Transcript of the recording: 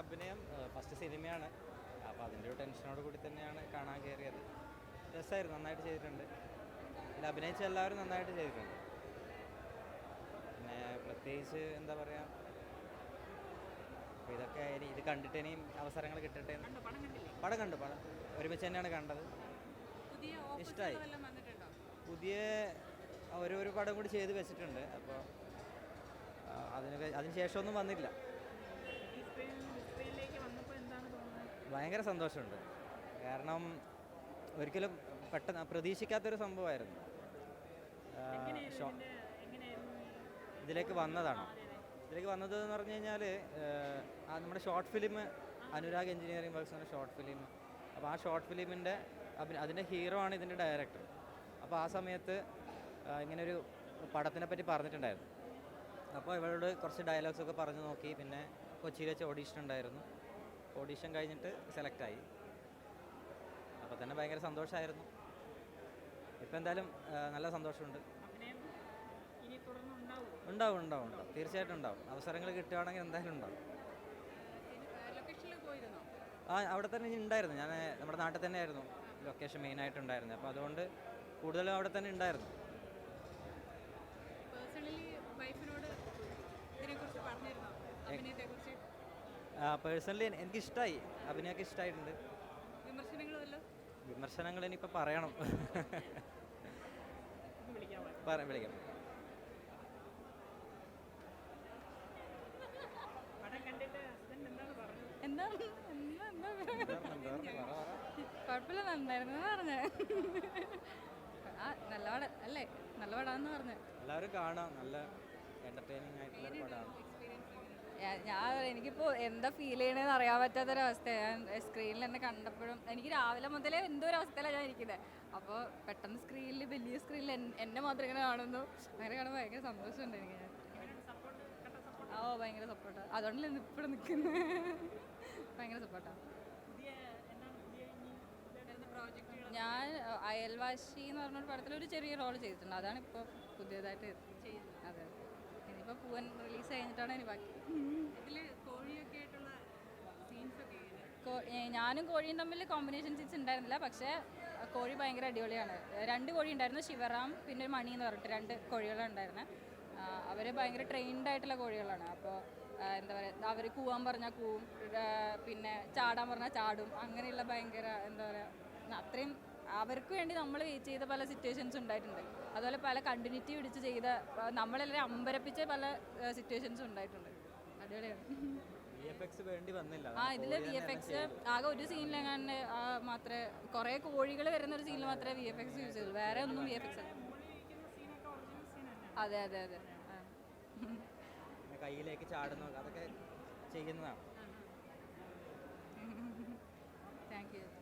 അഭിനയം ഫസ്റ്റ് സിനിമയാണ്. അപ്പോൾ അതിന്റെ ഒരു ടെൻഷനോട് കൂടി തന്നെയാണ് കാണാൻ കയറിയത് രസമായിരുന്നു നന്നായിട്ട് ചെയ്തിട്ടുണ്ട്. ഇതിൽ അഭിനയിച്ച എല്ലാവരും നന്നായിട്ട് ചെയ്തിട്ടുണ്ട്. പിന്നെ പ്രത്യേകിച്ച് എന്താ പറയുക അപ്പോൾ ഇതൊക്കെ ഇനി ഇത് കണ്ടിട്ട് ഇനിയും അവസരങ്ങൾ കിട്ടട്ടെ പടം കണ്ടു പടം. ഒരുമിച്ച് തന്നെയാണ് കണ്ടത്. ഇഷ്ടമായി പുതിയ ഒരു ഒരു പടം കൂടി ചെയ്ത് വെച്ചിട്ടുണ്ട്. അപ്പോൾ അതിന് അതിന് ശേഷമൊന്നും വന്നില്ല. ഭയങ്കര സന്തോഷമുണ്ട്. കാരണം ഒരിക്കലും പെട്ടെന്ന് പ്രതീക്ഷിക്കാത്തൊരു സംഭവമായിരുന്നു. ഇതിലേക്ക് വന്നതാണ്. ഇതിലേക്ക് വന്നത് എന്ന് പറഞ്ഞു കഴിഞ്ഞാൽ നമ്മുടെ short film Anurag engineering works എന്ന ഷോർട്ട് ഫിലിം. അപ്പോൾ ആ ഷോർട്ട് ഫിലിമിന്റെ അതിന്റെ ഹീറോ ആണ് ഇതിന്റെ ഡയറക്ടർ. അപ്പോൾ ആ സമയത്ത് ഇങ്ങനെ ഒരു പടത്തിനെ പറ്റി പറഞ്ഞിട്ടുണ്ടായിരുന്നു. അപ്പോൾ ഇവളോട് കുറച്ച് ഡയലോഗ്സ് ഒക്കെ പറഞ്ഞു നോക്കി. പിന്നെ കൊച്ചിയിൽ വെച്ച് ഓഡീഷൻ ഉണ്ടായിരുന്നു ഓഡീഷൻ കഴിഞ്ഞിട്ട് സെലക്റ്റായി അപ്പോൾ തന്നെ ഭയങ്കര സന്തോഷമായിരുന്നു ഇപ്പം എന്തായാലും നല്ല സന്തോഷമുണ്ട്. ഉണ്ടാവും ഉണ്ടാവും ഉണ്ടാവും. തീർച്ചയായിട്ടും ഉണ്ടാവും. അവസരങ്ങൾ കിട്ടുകയാണെങ്കിൽ എന്തായാലും ഉണ്ടാവും. ആ അവിടെ തന്നെ ഉണ്ടായിരുന്നു. ഞാൻ നമ്മുടെ നാട്ടിൽ തന്നെ ആയിരുന്നു. ലൊക്കേഷൻ മെയിനായിട്ട് ഉണ്ടായിരുന്നത്. അപ്പോൾ അതുകൊണ്ട് കൂടുതലും അവിടെ തന്നെ ഉണ്ടായിരുന്നു. പേഴ്സണലി എനിക്കിഷ്ടമായി അഭിനയൊക്കെ ഇഷ്ടമായിട്ടുണ്ട് വിമർശനങ്ങൾ ഇനിയിപ്പോൾ പറയണം. പറയാം പറ വിളിക്കാം. കുഴപ്പമില്ല നന്നായിരുന്നു പറഞ്ഞ. ആ നല്ല പടം അല്ലേ? നല്ല പടാന്ന് പറഞ്ഞു. എല്ലാവരും കാണാം. നല്ല എന്റർടൈനിങ് ആയിട്ടുള്ള പടമാണ് എനിക്കിപ്പോൾ എന്താ ഫീൽ ചെയ്യണതെന്ന് അറിയാൻ പറ്റാത്തൊരവസ്ഥയാണ് ഞാൻ സ്ക്രീനിൽ എന്നെ കണ്ടപ്പോഴും എനിക്ക് രാവിലെ മുതലേ എന്തോ ഒരു അവസ്ഥയിലാണ് ഞാൻ ഇരിക്കുന്നത് അപ്പോൾ പെട്ടെന്ന് സ്ക്രീനിൽ വലിയ സ്ക്രീനിൽ എന്നെ മാത്രം ഇങ്ങനെ കാണുന്നു. അങ്ങനെ കാണുമ്പോൾ ഭയങ്കര സന്തോഷമുണ്ട് എനിക്ക്. ഞാൻ ഓ ഭയങ്കര സപ്പോർട്ട് അതുകൊണ്ടല്ലേ ഇപ്പോഴും നിൽക്കുന്നത് ഭയങ്കര സപ്പോർട്ടാണ് ഞാൻ അയൽവാശി എന്ന് പറഞ്ഞൊരു പടത്തിൽ ഒരു ചെറിയ റോൾ ചെയ്തിട്ടുണ്ട്. അതാണ് ഇപ്പോൾ പുതിയതായിട്ട് അതെ. ഇനിയിപ്പോൾ പൂവൻ റിലീസ് കഴിഞ്ഞിട്ടാണ് ഇനി ബാക്കി. ഇതിൽ ഞാനും കോഴിയും തമ്മിൽ കോമ്പിനേഷൻ സീൻസ് ഉണ്ടായിരുന്നില്ല പക്ഷേ കോഴി ഭയങ്കര അടിപൊളിയാണ്. രണ്ട് കോഴി ഉണ്ടായിരുന്നു ശിവറാം പിന്നെ ഒരു മണി എന്ന് പറഞ്ഞിട്ട് രണ്ട് കോഴികളാണ് ഉണ്ടായിരുന്നത് അവർ ഭയങ്കര ട്രെയിൻഡ് ആയിട്ടുള്ള കോഴികളാണ്. അപ്പോൾ എന്താ പറയുക അവർ കൂവാൻ പറഞ്ഞാൽ കൂവും പിന്നെ ചാടാൻ പറഞ്ഞാൽ ചാടും അങ്ങനെയുള്ള ഭയങ്കര എന്താ പറയുക അത്രയും അവർക്ക് വേണ്ടി നമ്മൾ വെയിറ്റ് ചെയ്ത പല സിറ്റുവേഷൻസ് ഉണ്ടായിട്ടുണ്ട്. അതുപോലെ പല കണ്ടിന്യൂറ്റി പിടിച്ച് ചെയ്ത നമ്മളെല്ലാം അമ്പരപ്പിച്ച പല സിറ്റുവേഷൻസും ഉണ്ടായിട്ടുണ്ട്. അടിപൊളിയാണ്. ആ ഇതിൽ വി എഫ് എക്സ് ആകെ ഒരു സീനിലെങ്ങാണ്ട് മാത്രമേ കുറേ കോഴികൾ വരുന്ന ഒരു സീനിൽ മാത്രമേ വി എഫ് എക്സ് യൂസ് ചെയ്തു വേറെ ഒന്നും വി എഫ് എക്സ് അതെ അതെ അതെ. കയ്യിലേക്ക് ചാടുന്നു അതൊക്കെ ചെയ്യുന്നതാണ്. Thank you